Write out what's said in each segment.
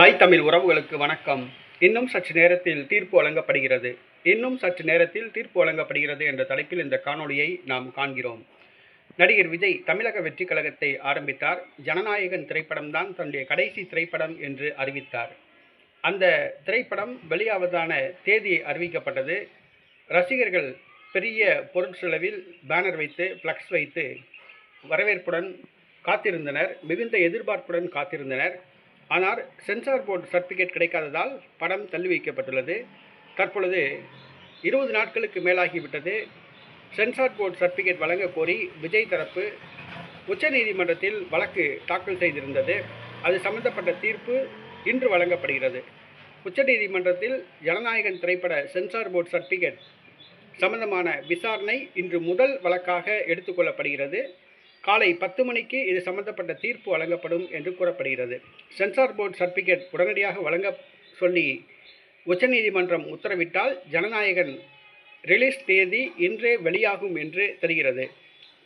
தாய் தமிழ் உறவுகளுக்கு வணக்கம். இன்னும் சற்று நேரத்தில் தீர்ப்பு வழங்கப்படுகிறது. இன்னும் சற்று நேரத்தில் தீர்ப்பு வழங்கப்படுகிறது என்ற தலைப்பில் இந்த காணொளியை நாம் காண்கிறோம். நடிகர் விஜய் தமிழக வெற்றி கழகத்தை ஆரம்பித்தார். ஜனநாயகன் திரைப்படம்தான் தன்னுடைய கடைசி திரைப்படம் என்று அறிவித்தார். அந்த திரைப்படம் வெளியாவதான தேதி அறிவிக்கப்பட்டது. ரசிகர்கள் பெரிய பொருட்செலவில் பேனர் வைத்து ஃப்ளக்ஸ் வைத்து வரவேற்புடன் காத்திருந்தனர். மிகுந்த எதிர்பார்ப்புடன் காத்திருந்தனர். ஆனால் சென்சார் போர்டு சர்டிஃபிகேட் கிடைக்காததால் படம் தள்ளி வைக்கப்பட்டுள்ளது. தற்பொழுது இருபது நாட்களுக்கு மேலாகிவிட்டது. சென்சார் போர்டு சர்டிஃபிகேட் வழங்க கோரி விஜய் தரப்பு உச்சநீதிமன்றத்தில் வழக்கு தாக்கல் செய்திருந்தது. அது சம்பந்தப்பட்ட தீர்ப்பு இன்று வழங்கப்படுகிறது. உச்சநீதிமன்றத்தில் ஜனநாயகன் திரைப்பட சென்சார் போர்டு சர்டிஃபிகேட் சம்பந்தமான விசாரணை இன்று முதல் வழக்காக எடுத்துக்கொள்ளப்படுகிறது காலை பத்து மணிக்கு இது சம்பந்தப்பட்ட தீர்ப்பு வழங்கப்படும் என்று கூறப்படுகிறது. சென்சார் போர்டு சர்டிஃபிகேட் உடனடியாக வழங்க சொல்லி உச்சநீதிமன்றம் உத்தரவிட்டால் ஜனநாயகன் ரிலீஸ் தேதி இன்றே வெளியாகும் என்று தெரிகிறது.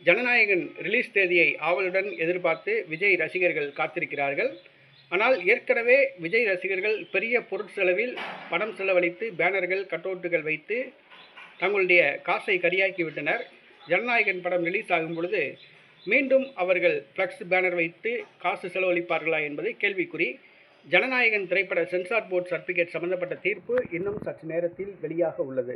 ஜனநாயகன் ரிலீஸ் தேதியை ஆவலுடன் எதிர்பார்த்து விஜய் ரசிகர்கள் காத்திருக்கிறார்கள். ஆனால் ஏற்கனவே விஜய் ரசிகர்கள் பெரிய பொருட்செலவில் பணம் செலவழித்து பேனர்கள் கட்டவுட்டுகள் வைத்து தங்களுடைய காசை கரியாக்கிவிட்டனர் ஜனநாயகன் படம் ரிலீஸ் ஆகும் பொழுது மீண்டும் அவர்கள் ஃப்ளக்ஸ் பேனர் வைத்து காசு செலவழிப்பார்களா என்பது கேள்விக்குறி ஜனநாயகன் திரைப்பட சென்சார் போர்டு சர்டிஃபிகேட் சம்பந்தப்பட்ட தீர்ப்பு இன்னும் சற்று நேரத்தில் வெளியாக உள்ளது.